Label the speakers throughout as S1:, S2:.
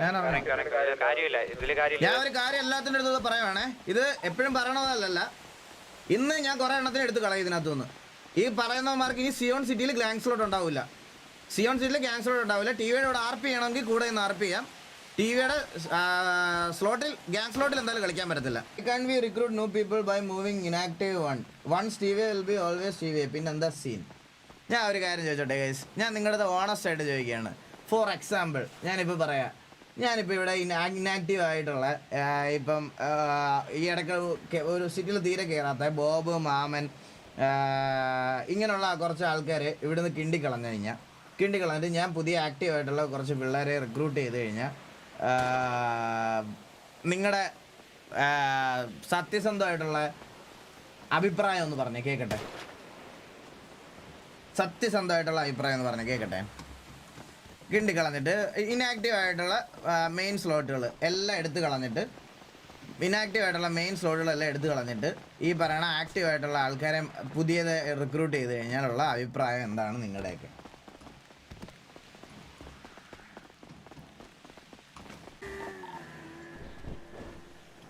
S1: ഞാൻ ഒരു കാര്യം എല്ലാത്തിന്റെ അടുത്ത് പറയുവാണേ. ഇത് എപ്പോഴും പറയണതല്ല. ഇന്ന് ഞാൻ കുറെ എണ്ണത്തിന് എടുത്ത് കളയും ഇതിനകത്ത് നിന്ന് ഈ പറയുന്നവന്മാർക്ക് ഈ സിയോൺ സിറ്റിയിൽ ഗ്ലാങ് സ്ലോട്ട് ഉണ്ടാവില്ല. സിയോൺ സിറ്റിയിൽ ഗ്ലാങ് സ്ലോട്ട് ഉണ്ടാവില്ല. ടി വിയുടെ ആർ പി ചെയ്യണമെങ്കിൽ കൂടെ ഇന്ന് ആർ പി ചെയ്യാം. ടി വിയുടെ സ്ലോട്ടിൽ ഗ്യാങ് സ്ലോട്ടിൽ എന്തായാലും കളിക്കാൻ പറ്റത്തില്ല. Can we recruit new people by moving inactive one ones T V will be always T V പിന്നെ എന്താ സീൻ ഞാൻ ഒരു കാര്യം ചോദിച്ചോട്ടെ ഗൈസ് ഞാൻ നിങ്ങളുടെ ഓണസ്റ്റ് ആയിട്ട് ചോദിക്കുകയാണ്. ഫോർ എക്സാമ്പിൾ ഞാനിപ്പോൾ പറയാം. ഞാനിപ്പോൾ ഇവിടെ ഇനാക്റ്റീവ് ആയിട്ടുള്ള ഇപ്പം ഈ ഇടയ്ക്ക് ഒരു സിറ്റിയിൽ തീരെ കയറാത്ത ബോബ് മാമൻ ഇങ്ങനെയുള്ള കുറച്ച് ആൾക്കാർ ഇവിടുന്ന് കിണ്ടി കളഞ്ഞു കഴിഞ്ഞാൽ കിണ്ടി കളഞ്ഞിട്ട് ഞാൻ പുതിയ ആക്റ്റീവ് ആയിട്ടുള്ള കുറച്ച് പിള്ളേരെ റിക്രൂട്ട് ചെയ്ത് കഴിഞ്ഞാൽ നിങ്ങളുടെ സത്യസന്ധമായിട്ടുള്ള അഭിപ്രായം ഒന്ന് പറഞ്ഞു കേൾക്കട്ടെ സത്യസന്ധമായിട്ടുള്ള അഭിപ്രായം എന്ന് പറഞ്ഞു കേൾക്കട്ടെ കിണ്ടി കളഞ്ഞിട്ട് ഇനാക്റ്റീവ് ആയിട്ടുള്ള മെയിൻ സ്ലോട്ടുകൾ എല്ലാം എടുത്ത് കളഞ്ഞിട്ട് ഇനാക്റ്റീവ് ആയിട്ടുള്ള മെയിൻ സ്ലോട്ടുകളെല്ലാം എടുത്ത് കളഞ്ഞിട്ട് ഈ പറയണ ആക്റ്റീവ് ആയിട്ടുള്ള ആൾക്കാരെ പുതിയത് റിക്രൂട്ട് ചെയ്ത് കഴിഞ്ഞാലുള്ള അഭിപ്രായം എന്താണ് നിങ്ങളുടെയൊക്കെ?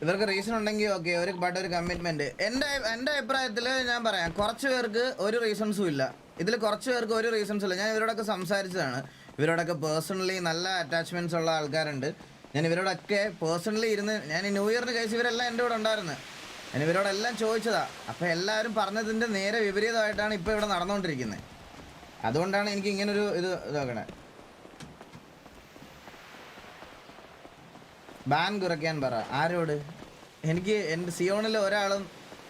S1: ഇവർക്ക് റീസൺ ഉണ്ടെങ്കിൽ ഓക്കെ ഒരു ബട്ട് ഒരു കമ്മിറ്റ്മെന്റ് എന്റെ എന്റെ അഭിപ്രായത്തിൽ ഞാൻ പറയാം കുറച്ച് പേർക്ക് ഒരു റീസൺസും ഇല്ല. ഇതിൽ കുറച്ച് പേർക്ക് ഒരു റീസൺസും ഇല്ല. ഞാൻ ഇവരോടൊക്കെ സംസാരിച്ചതാണ്. ഇവരോടൊക്കെ പേഴ്സണലി നല്ല അറ്റാച്ച്മെന്റ്സ് ഉള്ള ആൾക്കാരുണ്ട്. ഞാൻ ഇവരോടൊക്കെ പേഴ്സണലി ഇരുന്ന് ഞാൻ ഈ ന്യൂ ഇയറിന് കഴിച്ച് ഇവരെല്ലാം എന്റെ കൂടെ ഉണ്ടായിരുന്നു. ഞാൻ ഇവരോടെല്ലാം ചോദിച്ചതാ. അപ്പോൾ എല്ലാവരും പറഞ്ഞതിന്റെ നേരെ വിപരീതമായിട്ടാണ് ഇപ്പോൾ ഇവിടെ നടന്നുകൊണ്ടിരിക്കുന്നത് അതുകൊണ്ടാണ് എനിക്ക് ഇങ്ങനൊരു ഇത് ഇതാക്കണേ. ബാൻ കുറയ്ക്കാൻ പറ. ആരോട്? എനിക്ക് എന്റെ സിയോണിൽ ഒരാളും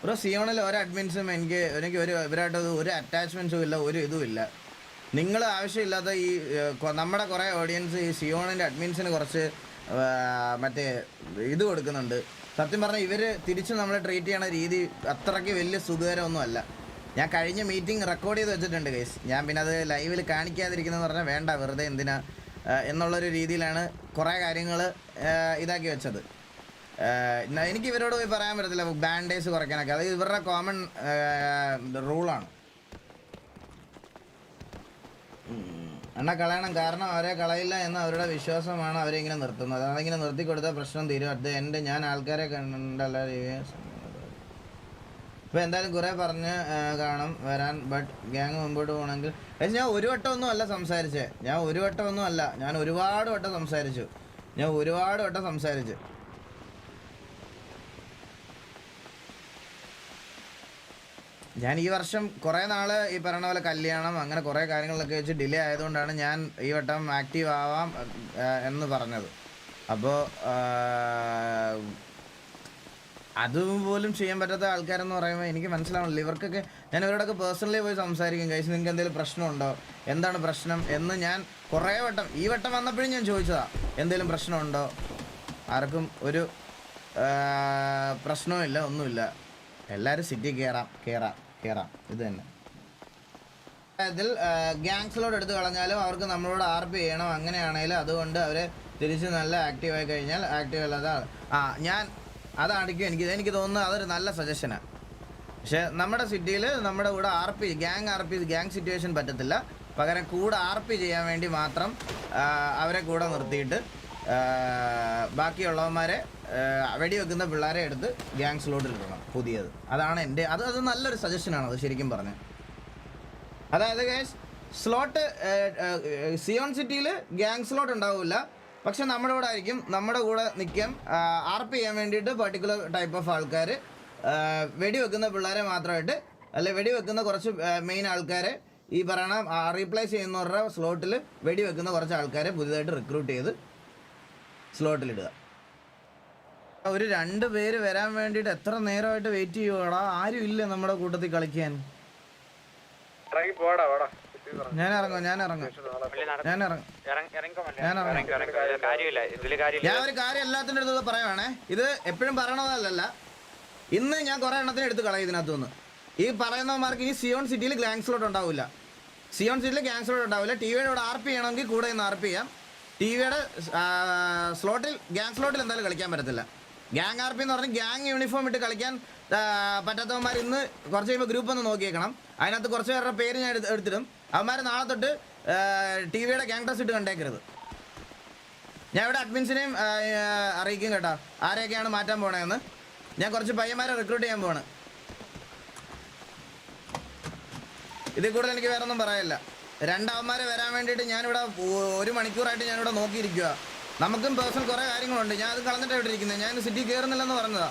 S1: ഒരു സിയോണിൽ ഒരു അഡ്മിൻസും എനിക്ക് എനിക്ക് ഒരു ഇവരായിട്ട് ഒരു അറ്റാച്ച്മെന്റ്സും ഇല്ല ഒരു ഇതും ഇല്ല. നിങ്ങൾ ആവശ്യമില്ലാത്ത ഈ നമ്മുടെ കുറേ ഓഡിയൻസ് ഈ സിയോണിന്റെ അഡ്മിൻസിന് കുറച്ച് മറ്റേ ഇത് കൊടുക്കുന്നുണ്ട്. സത്യം പറഞ്ഞാൽ ഇവർ തിരിച്ച് നമ്മളെ ട്രീറ്റ് ചെയ്യണ രീതി അത്രയ്ക്ക് വലിയ സുഖകരമൊന്നും അല്ല ഞാൻ കഴിഞ്ഞ മീറ്റിംഗ് റെക്കോർഡ് ചെയ്ത് വെച്ചിട്ടുണ്ട് കേസ് ഞാൻ പിന്നെ അത് ലൈവിൽ കാണിക്കാതിരിക്കുന്നതെന്ന് പറഞ്ഞാൽ വേണ്ട വെറുതെ എന്തിനാ എന്നുള്ളൊരു രീതിയിലാണ് കുറേ കാര്യങ്ങൾ ഇതാക്കി വെച്ചത്. എനിക്ക് ഇവരോട് പോയി പറയാൻ പറ്റത്തില്ല ബാൻഡേജ് കുറയ്ക്കാനൊക്കെ. അത് ഇവരുടെ കോമൺ റൂളാണ് എണ്ണ കളയണം. കാരണം അവരെ കളയില്ല എന്ന അവരുടെ വിശ്വാസമാണ് അവരെ ഇങ്ങനെ നിർത്തുന്നത്. അതിങ്ങനെ നിർത്തി കൊടുത്ത പ്രശ്നം തീരും. അത് എന്റെ ഞാൻ ആൾക്കാരെ കണ്ടല്ല ഇപ്പൊ എന്തായാലും കുറെ പറഞ്ഞ് കാണും വരാൻ. ബട്ട് ഗ്യാങ് മുമ്പോട്ട് പോകണമെങ്കിൽ. ഞാൻ ഒരു വട്ടം ഒന്നും അല്ല സംസാരിച്ചേ. ഞാൻ ഒരു വട്ടം ഒന്നും അല്ല. ഞാൻ ഒരുപാട് വട്ടം സംസാരിച്ചു. ഞാൻ ഒരുപാട് വട്ടം സംസാരിച്ചു. ഞാൻ ഈ വർഷം കുറേ നാൾ ഈ പറയുന്ന പോലെ കല്യാണം അങ്ങനെ കുറേ കാര്യങ്ങളൊക്കെ വെച്ച് ഡിലേ ആയതുകൊണ്ടാണ് ഞാൻ ഈ വട്ടം ആക്റ്റീവ് ആവാം എന്ന് പറഞ്ഞത്. അപ്പോൾ അതുപോലും ചെയ്യാൻ പറ്റാത്ത ആൾക്കാരെന്ന് പറയുമ്പോൾ എനിക്ക് മനസ്സിലാവണില്ല ഇവർക്കൊക്കെ ഞാൻ ഇവരോടൊക്കെ പേഴ്സണലി പോയി സംസാരിക്കും. കഴിച്ച് നിങ്ങൾക്ക് എന്തെങ്കിലും പ്രശ്നമുണ്ടോ? എന്താണ് പ്രശ്നം? എന്ന് ഞാൻ കുറേ വട്ടം ഈ വട്ടം വന്നപ്പോഴും ഞാൻ ചോദിച്ചതാ എന്തെങ്കിലും പ്രശ്നമുണ്ടോ? ആർക്കും ഒരു ആ, പ്രശ്നവും ഇല്ല ഒന്നുമില്ല. എല്ലാവരും സിറ്റി കയറാം കയറാം കയറാം ഇത് തന്നെ. ഇതിൽ ഗ്യാങ്സിലോട് എടുത്തു കളഞ്ഞാലും അവർക്ക് നമ്മളോട് ആർ പി ചെയ്യണം അങ്ങനെയാണെങ്കിലും അതുകൊണ്ട് അവർ തിരിച്ച് നല്ല ആക്റ്റീവായി കഴിഞ്ഞാൽ ആക്റ്റീവ് അല്ലാതെ ആ- ഞാൻ അതാണിക്കും എനിക്ക് എനിക്ക് തോന്നുന്നത് അതൊരു നല്ല സജഷനാണ് പക്ഷെ നമ്മുടെ സിറ്റിയിൽ നമ്മുടെ കൂടെ R P gang R P gang situation പറ്റത്തില്ല. പകരം കൂടെ ആർ പി ചെയ്യാൻ വേണ്ടി മാത്രം അവരെ കൂടെ നിർത്തിയിട്ട് ബാക്കിയുള്ളവന്മാരെ വെടിവെക്കുന്ന പിള്ളേരെ എടുത്ത് ഗ്യാങ് ഇട്ടണം പുതിയത്. അതാണ് എന്റെ അത് അത് നല്ലൊരു സജഷനാണ് അത് ശരിക്കും പറഞ്ഞത് അതായത് ഗൈസ് സ്ലോട്ട് സിയോൺ സിറ്റിയിൽ ഗ്യാങ് സ്ലോട്ട് ഉണ്ടാവില്ല. പക്ഷെ നമ്മുടെ കൂടെ ആയിരിക്കും നമ്മുടെ കൂടെ നിൽക്കാൻ ആർ പി ചെയ്യാൻ വേണ്ടിയിട്ട് പർട്ടിക്കുലർ ടൈപ്പ് ഓഫ് ആൾക്കാർ വെടിവെക്കുന്ന പിള്ളേരെ മാത്രമായിട്ട് അല്ലെ വെടിവെക്കുന്ന കുറച്ച് മെയിൻ ആൾക്കാരെ ഈ പറയണ റീപ്ലേസ് ചെയ്യുന്നവരുടെ സ്ലോട്ടിൽ വെടിവെക്കുന്ന കുറച്ച് ആൾക്കാരെ പുതിയതായിട്ട് റിക്രൂട്ട് ചെയ്ത് സ്ലോട്ടിലിടുക ഒരു രണ്ട് പേര് വരാൻ വേണ്ടിട്ട് എത്ര നേരമായിട്ട് വെയിറ്റ് ചെയ്യുവാടാ? ആരും ഇല്ല നമ്മുടെ കൂട്ടത്തിൽ കളിക്കാൻ.
S2: ഇറങ്ങി പോടാ വാടാ.
S1: ഞാൻ ഇറങ്ങും ഞാൻ ഇറങ്ങും. ഞാൻ ഇറങ്ങും. ഞാൻ ഇറങ്ങും.
S3: കാര്യമില്ല. ഇതിൽ കാര്യമില്ല.
S1: ഞാൻ ഒരു കാര്യം എല്ലാത്തിന്റെ അടുത്ത് പറയുവാണേ. ഇത് എപ്പോഴും പറയണതല്ല ഇന്ന് ഞാൻ കുറെ എണ്ണത്തിന് എടുത്ത് കളയും ഇതിനകത്ത് നിന്ന് ഈ പറയുന്നവന്മാർക്ക് ഈ സിയോൺ സിറ്റിയിൽ ഗ്ലാങ് സ്ലോട്ട് ഉണ്ടാവില്ല. സിയോൺ സിറ്റിയിൽ ഗ്യാങ് സ്ലോട്ട് ഉണ്ടാവില്ല. ടി വിയുടെ ഇവിടെ ആർ പി ചെയ്യണമെങ്കിൽ കൂടെ ഇന്ന് ആർ പി ചെയ്യാം. ടി വിയുടെ സ്ലോട്ടിൽ ഗ്യാങ് സ്ലോട്ടിൽ എന്തായാലും കളിക്കാൻ പറ്റത്തില്ല. ഗ്യാങ് ആർ പി എന്ന് പറഞ്ഞാൽ ഗ്യാങ് യൂണിഫോം ഇട്ട് കളിക്കാൻ പറ്റാത്തവന്മാർ ഇന്ന് കുറച്ച് കഴിയുമ്പോൾ ഗ്രൂപ്പ് ഒന്ന് നോക്കിയേക്കണം. അതിനകത്ത് കുറച്ച് പേരുടെ പേര് ഞാൻ എടുത്ത് എടുത്തിടും. അവന്മാർ നാളെ തൊട്ട് ടി വിയുടെ ഗ്യാങ് ഡ്രസ് ഇട്ട് കണ്ടേക്കരുത്. ഞാൻ ഇവിടെ അഡ്മിൻസിനെയും അറിയിക്കും കേട്ടോ. ആരെയൊക്കെയാണ് മാറ്റാൻ പോണേന്ന്. ഞാൻ കുറച്ച് പയ്യന്മാരെ റിക്രൂട്ട് ചെയ്യാൻ പോവാണ്. ഇതിൽ കൂടുതൽ എനിക്ക് വേറെ ഒന്നും പറയാനില്ല രണ്ടാവന്മാരെ വരാൻ വേണ്ടിയിട്ട് ഞാനിവിടെ ഒരു മണിക്കൂറായിട്ട് ഞാനിവിടെ നോക്കിയിരിക്കുക നമുക്കും പേഴ്സണൽ കുറേ കാര്യങ്ങളുണ്ട്. ഞാൻ അത് കളഞ്ഞിട്ട് ഇവിടെ ഇരിക്കുന്നത് ഞാൻ സിറ്റി കയറുന്നില്ലെന്ന് പറഞ്ഞതാ.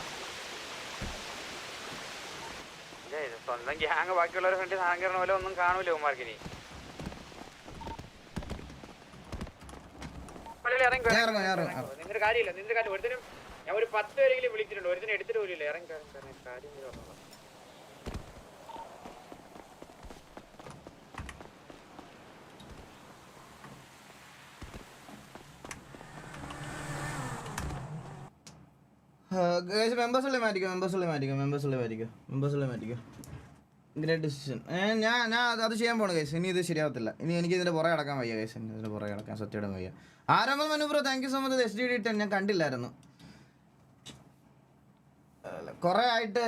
S3: സ്വന്തം ഗ്യാങ് ബാക്കിയുള്ളവരെ ഫ്രണ്ട് സാധനം കയറണ പോലെ ഒന്നും കാണൂല ഉമ്മാർക്കിനി നിന്നൊരു കാര്യമില്ല. നിന്നൊരു കാര്യം. ഒരുത്തിനും ഞാൻ ഒരു പത്ത് പേരെങ്കിലും വിളിച്ചിട്ടുണ്ട്. ഒരുത്തിനും എടുത്തിട്ട് പോലും ഇല്ല. ഇറങ്ങി, ഇറങ്ങി, കാര്യം?
S1: മെമ്പേഴ്സുള്ളി മാറ്റിക്കോ മെമ്പേഴ്സുള്ള മാറ്റിക്കോ മെമ്പേഴ്സുള്ള മാറ്റിക്കോ മെമ്പേഴ്സുള്ള മാറ്റിക്കോ. ഗ്രേറ്റ് ഡിസിഷൻ ഞാൻ ഞാൻ അത് ചെയ്യാൻ പോണ കേസ് ഇനി ഇത് ശരിയാവത്തില്ല. ഇനി എനിക്ക് ഇതിന്റെ പുറകെ അടക്കാൻ വയ്യ കേസ് ഇതിന്റെ പുറകെ അടക്കാൻ സത്യയുടെ വയ്യ. ആരംഭം Manu bro thank you so much S D D ten ഞാൻ കണ്ടില്ലായിരുന്നു. കുറേ ആയിട്ട്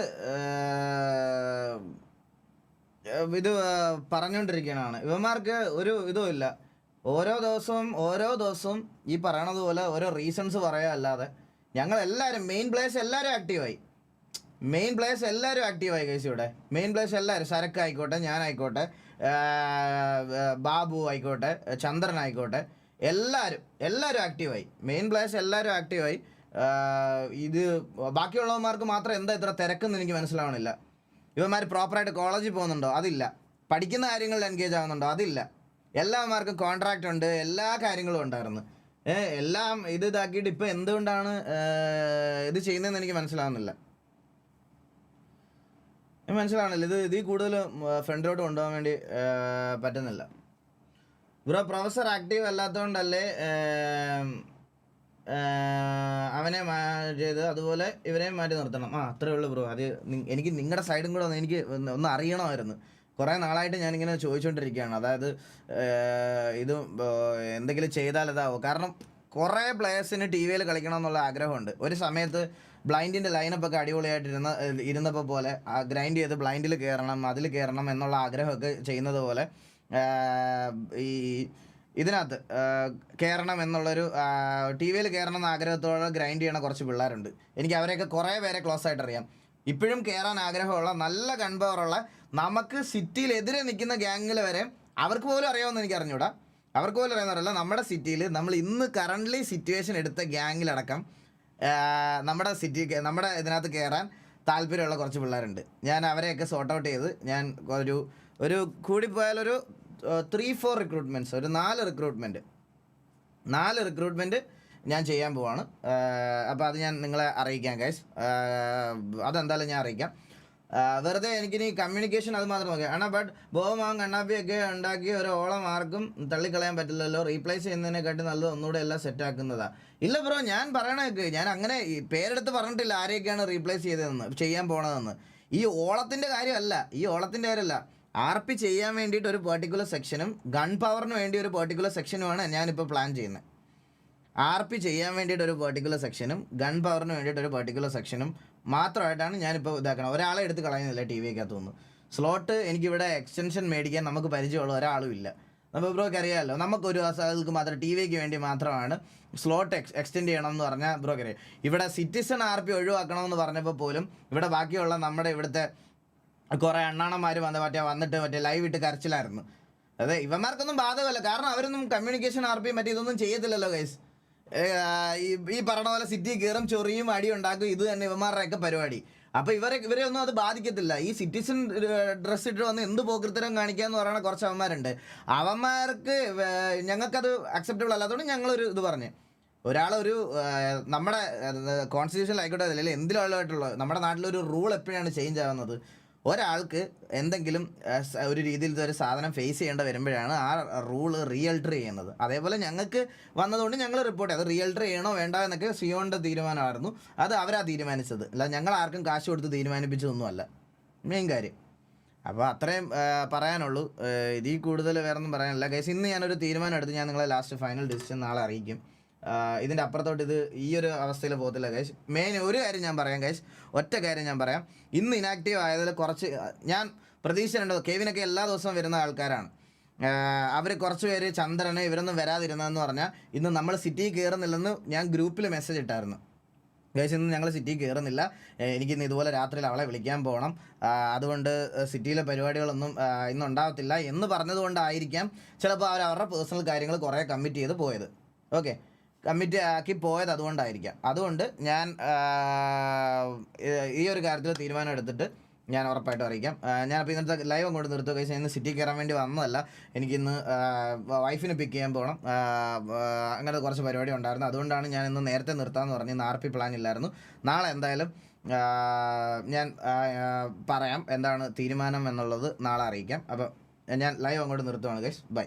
S1: ഇത് പറഞ്ഞുകൊണ്ടിരിക്കണതാണ് ഇവന്മാർക്ക് ഒരു ഇതും ഇല്ല. ഓരോ ദിവസവും ഓരോ ദിവസവും ഈ പറയണതുപോലെ ഓരോ റീസൺസ് പറയാല്ലാതെ ഞങ്ങൾ എല്ലാവരും മെയിൻ പ്ലേയേഴ്സ് എല്ലാവരും ആക്റ്റീവായി മെയിൻ പ്ലേയേഴ്സ് എല്ലാവരും ആക്റ്റീവായി കേസ് ഇവിടെ. മെയിൻ പ്ലേയേഴ്സ് എല്ലാവരും സരക്ക് ആയിക്കോട്ടെ ഞാനായിക്കോട്ടെ ബാബു ആയിക്കോട്ടെ ചന്ദ്രൻ ആയിക്കോട്ടെ എല്ലാവരും എല്ലാവരും ആക്റ്റീവായി മെയിൻ പ്ലേയേഴ്സ് എല്ലാവരും ആക്റ്റീവായി ഇത് ബാക്കിയുള്ളവന്മാർക്ക് മാത്രം എന്താ ഇത്ര തിരക്കെന്ന് എനിക്ക് മനസ്സിലാവണില്ല. ഇവന്മാർ പ്രോപ്പറായിട്ട് കോളേജിൽ പോകുന്നുണ്ടോ? അതില്ല. പഠിക്കുന്ന കാര്യങ്ങളിൽ എൻഗേജ് ആവുന്നുണ്ടോ? അതില്ല. എല്ലാവന്മാർക്കും കോൺട്രാക്റ്റ് ഉണ്ട് എല്ലാ കാര്യങ്ങളും ഉണ്ടായിരുന്നു. എല്ലാം ഇത് ഇതാക്കിയിട്ട് ഇപ്പം എന്തുകൊണ്ടാണ് ഇത് ചെയ്യുന്നതെന്ന് എനിക്ക് മനസ്സിലാവുന്നില്ല. മനസ്സിലാവണില്ല ഇത് ഇതിൽ കൂടുതൽ ഫ്രണ്ടിലോട്ട് കൊണ്ടുപോകാൻ വേണ്ടി പറ്റുന്നില്ല. ബ്രോ പ്രൊഫസർ ആക്റ്റീവ് അല്ലാത്തതുകൊണ്ടല്ലേ അവനെ ചെയ്ത് അതുപോലെ ഇവരെയും മാറ്റി നിർത്തണം. ആ അത്രേ ഉള്ളൂ ബ്രോ. അത് എനിക്ക് നിങ്ങളുടെ സൈഡും കൂടെ ഒന്ന് എനിക്ക് ഒന്ന് അറിയണമായിരുന്നു. കുറേ നാളായിട്ട് ഞാനിങ്ങനെ ചോദിച്ചുകൊണ്ടിരിക്കുകയാണ് അതായത് ഇത് എന്തെങ്കിലും ചെയ്താൽ ഇതാവും? കാരണം കുറേ പ്ലേയേഴ്സിന് ടി വിയിൽ കളിക്കണം എന്നുള്ള ആഗ്രഹമുണ്ട്. ഒരു സമയത്ത് ബ്ലൈൻഡിന്റെ ലൈനപ്പ് ഒക്കെ അടിപൊളിയായിട്ടിരുന്ന ഇരുന്നപ്പോൾ പോലെ ഗ്രൈൻഡ് ചെയ്ത് ബ്ലൈൻഡിൽ കയറണം അതിൽ കയറണം എന്നുള്ള ആഗ്രഹമൊക്കെ ചെയ്യുന്നത് പോലെ ഈ ഇതിനകത്ത് കയറണം എന്നുള്ളൊരു ടി വിയിൽ കയറണം എന്ന ആഗ്രഹത്തോടെ ഗ്രൈൻഡ് ചെയ്യണ കുറച്ച് പിള്ളേരുണ്ട്. എനിക്ക് അവരെയൊക്കെ കുറേ പേരെ ക്ലോസ് ആയിട്ട് അറിയാം ഇപ്പോഴും കയറാൻ ആഗ്രഹമുള്ള നല്ല കൺപവറുള്ള നമുക്ക് സിറ്റിയിൽ എതിരെ നിൽക്കുന്ന ഗ്യാങ്ങിൽ വരെ അവർക്ക് പോലും അറിയാമെന്ന് എനിക്ക് അറിഞ്ഞൂടാ അവർക്ക് പോലും അറിയാവുന്നവരല്ല നമ്മുടെ സിറ്റിയിൽ നമ്മൾ ഇന്ന് കറന്റ്ലി സിറ്റുവേഷൻ എടുത്ത ഗ്യാങ്ങിലടക്കം നമ്മുടെ സിറ്റി നമ്മുടെ ഇതിനകത്ത് കയറാൻ താല്പര്യമുള്ള കുറച്ച് പിള്ളേരുണ്ട്. ഞാൻ അവരെയൊക്കെ സോർട്ട് ഔട്ട് ചെയ്ത് ഞാൻ ഒരു ഒരു കൂടിപ്പോയാലൊരു ത്രീ ഫോർ റിക്രൂട്ട്മെന്റ്സ് ഒരു നാല് റിക്രൂട്ട്മെന്റ് നാല് റിക്രൂട്ട്മെന്റ് ഞാൻ ചെയ്യാൻ പോവാണ്. അപ്പോൾ അത് ഞാൻ നിങ്ങളെ അറിയിക്കാം ഗൈസ് അതെന്തായാലും ഞാൻ അറിയിക്കാം. വെറുതെ എനിക്കിനി കമ്മ്യൂണിക്കേഷൻ അത് മാത്രം നോക്കി അണ്ണാ ബട്ട് ബോമാങ് കണ്ണാപ്പിയൊക്കെ ഉണ്ടാക്കി ഒരു ഓളം ആർക്കും തള്ളിക്കളയാൻ പറ്റില്ലല്ലോ. റീപ്ലേസ് ചെയ്യുന്നതിനെക്കാട്ടി നല്ലത് ഒന്നുകൂടെ എല്ലാം സെറ്റ് ആക്കുന്നതാ. ഇല്ല ബ്രോ ഞാൻ പറയണേക്ക് ഞാൻ അങ്ങനെ പേരെടുത്ത് പറഞ്ഞിട്ടില്ല ആരെയൊക്കെയാണ് റീപ്ലേസ് ചെയ്തതെന്ന് ചെയ്യാൻ പോണതെന്ന്. ഈ ഓളത്തിന്റെ കാര്യമല്ല ഈ ഓളത്തിന്റെ കാര്യമല്ല. ആർ പി ചെയ്യാൻ വേണ്ടിയിട്ട് ഒരു പെർട്ടിക്കുലർ സെക്ഷനും ഗൺ പവറിന് വേണ്ടി ഒരു പെർട്ടിക്കുലർ സെക്ഷനുമാണ് ഞാനിപ്പോൾ പ്ലാൻ ചെയ്യുന്നത്. ആർ പി ചെയ്യാൻ വേണ്ടിയിട്ട് ഒരു പെർട്ടിക്കുലർ സെക്ഷനും ഗൺ പവറിന് വേണ്ടിയിട്ട് ഒരു പെർട്ടിക്കുലർ സെക്ഷനും മാത്രമായിട്ടാണ് ഞാനിപ്പോൾ ഇതാക്കണം ഒരാളെ എടുത്ത് കളയുന്നില്ല ടി വിക്കകത്ത് നിന്ന്. സ്ലോട്ട് എനിക്കിവിടെ എക്സ്റ്റൻഷൻ മേടിക്കാൻ നമുക്ക് പരിചയമുള്ള ഒരാളും ഇല്ല. നമ്മൾ ബ്രോക്ക് അറിയാമല്ലോ നമുക്കൊരു സ്ഥലങ്ങൾക്ക് മാത്രം ടി വിക്ക് വേണ്ടി മാത്രമാണ് സ്ലോട്ട് എക്സ് എക്സ്റ്റെൻഡ് ചെയ്യണം എന്ന് പറഞ്ഞാൽ ബ്രോക്ക് അറിയാം. ഇവിടെ സിറ്റിസൺ ആർ പി ഒഴിവാക്കണമെന്ന് പറഞ്ഞപ്പോൾ പോലും ഇവിടെ ബാക്കിയുള്ള നമ്മുടെ ഇവിടുത്തെ കുറേ അണ്ണാണന്മാർ വന്ന് മറ്റേ വന്നിട്ട് മറ്റേ ലൈവ് ഇട്ട് കരച്ചിലായിരുന്നു. അതെ ഇവന്മാർക്കൊന്നും ബാധകമല്ല. കാരണം അവരൊന്നും കമ്മ്യൂണിക്കേഷൻ ആർ പി മറ്റേ ഇതൊന്നും ചെയ്യത്തില്ലല്ലോ ഗൈസ് ഈ പറഞ്ഞ പോലെ സിറ്റി കയറും ചൊറിയും അടി ഉണ്ടാക്കും ഇത് തന്നെ ഇവന്മാരുടെയൊക്കെ പരിപാടി. അപ്പൊ ഇവരെ ഇവരെ ഒന്നും അത് ബാധിക്കത്തില്ല. ഈ സിറ്റിസൺ ഡ്രസ് ഇട്ട് വന്ന് എന്ത് പോക്കൃത്തരം കാണിക്കാന്ന് പറയുന്ന കുറച്ച് അവന്മാരുണ്ട്. അവന്മാർക്ക് ഞങ്ങൾക്കത് അക്സെപ്റ്റബിൾ അല്ലാത്തതുകൊണ്ട് ഞങ്ങളൊരു ഇത് പറഞ്ഞു. ഒരാളൊരു നമ്മുടെ കോൺസ്റ്റിറ്റ്യൂഷനിലായിക്കോട്ടെ അതിലെ എന്തിലുള്ളതായിട്ടുള്ള നമ്മുടെ നാട്ടിലൊരു റൂൾ എപ്പോഴാണ് ചേഞ്ച് ആവുന്നത്? ഒരാൾക്ക് എന്തെങ്കിലും ഒരു രീതിയിൽ ഒരു സാധനം ഫേസ് ചെയ്യേണ്ട വരുമ്പോഴാണ് ആ റൂൾ റിയൽട്ടർ ചെയ്യുന്നത്. അതേപോലെ ഞങ്ങൾക്ക് വന്നതുകൊണ്ട് ഞങ്ങൾ റിപ്പോർട്ട് അത് റിയൽട്ടർ ചെയ്യണോ വേണ്ട എന്നൊക്കെ സിയോണിന്റെ തീരുമാനമായിരുന്നു. അത് അവരാ തീരുമാനിച്ചത്. അല്ല ഞങ്ങൾ ആർക്കും കാശ് കൊടുത്ത് തീരുമാനിപ്പിച്ചതൊന്നുമല്ല. മെയിൻ കാര്യം. അപ്പോൾ അത്രയും പറയാനുള്ളൂ. ഇതിൽ കൂടുതൽ വേറെ ഒന്നും പറയാനില്ല. കേസ് ഇന്ന് ഞാനൊരു തീരുമാനം എടുത്ത് ഞാൻ നിങ്ങളെ ലാസ്റ്റ് ഫൈനൽ ഡിസിഷൻ നാളെ അറിയിക്കും. ഇതിന്റെ അപ്പുറത്തോട്ട് ഇത് ഈ ഒരു അവസ്ഥയിൽ പോകത്തില്ല കേഷ് മെയിൻ ഒരു കാര്യം ഞാൻ പറയാം കേഷ് ഒറ്റ കാര്യം ഞാൻ പറയാം. ഇന്ന് ഇനാക്റ്റീവ് ആയതിൽ കുറച്ച് ഞാൻ പ്രതീക്ഷയുണ്ട് കെവിനൊക്കെ എല്ലാ ദിവസവും വരുന്ന ആൾക്കാരാണ്. അവർ കുറച്ച് പേര് ചന്ദ്രന് ഇവരൊന്നും വരാതിരുന്നതെന്ന് പറഞ്ഞാൽ ഇന്ന് നമ്മൾ സിറ്റിയിൽ കയറുന്നില്ലെന്ന് ഞാൻ ഗ്രൂപ്പിൽ മെസ്സേജ് ഇട്ടായിരുന്നു. ഗൈസ് ഇന്ന് ഞങ്ങൾ സിറ്റിയിൽ കയറുന്നില്ല എനിക്കിന്ന് ഇതുപോലെ രാത്രിയിൽ അവളെ വിളിക്കാൻ പോകണം. അതുകൊണ്ട് സിറ്റിയിലെ പരിപാടികളൊന്നും ഇന്ന് ഉണ്ടാവത്തില്ല എന്ന് പറഞ്ഞതുകൊണ്ടായിരിക്കാം ചിലപ്പോൾ അവർ അവരുടെ പേഴ്സണൽ കാര്യങ്ങൾ കുറേ കമ്മിറ്റ് ചെയ്ത് പോയത്. ഓക്കെ കമ്മിറ്റ് ആക്കി പോയത് അതുകൊണ്ടായിരിക്കാം. അതുകൊണ്ട് ഞാൻ ഈ ഒരു കാര്യത്തിൽ തീരുമാനം എടുത്തിട്ട് ഞാൻ ഉറപ്പായിട്ട് അറിയിക്കാം. ഞാനപ്പോൾ ഇന്നത്തെ ലൈവ് അങ്ങോട്ട് നിർത്തുക കഴിച്ചാൽ ഇന്ന് സിറ്റി കയറാൻ വേണ്ടി വന്നതല്ല. എനിക്കിന്ന് വൈഫിനെ പിക്ക് ചെയ്യാൻ പോകണം അങ്ങനത്തെ കുറച്ച് പരിപാടി ഉണ്ടായിരുന്നു. അതുകൊണ്ടാണ് ഞാൻ ഇന്ന് നേരത്തെ നിർത്താമെന്ന് പറഞ്ഞ് ഇന്ന് ആർ പി പ്ലാൻ ഇല്ലായിരുന്നു. നാളെ എന്തായാലും ഞാൻ പറയാം. എന്താണ് തീരുമാനം എന്നുള്ളത് നാളെ അറിയിക്കാം. അപ്പോൾ ഞാൻ ലൈവ് അങ്ങോട്ട് നിർത്തുവാണ് ഗൈസ് ബൈ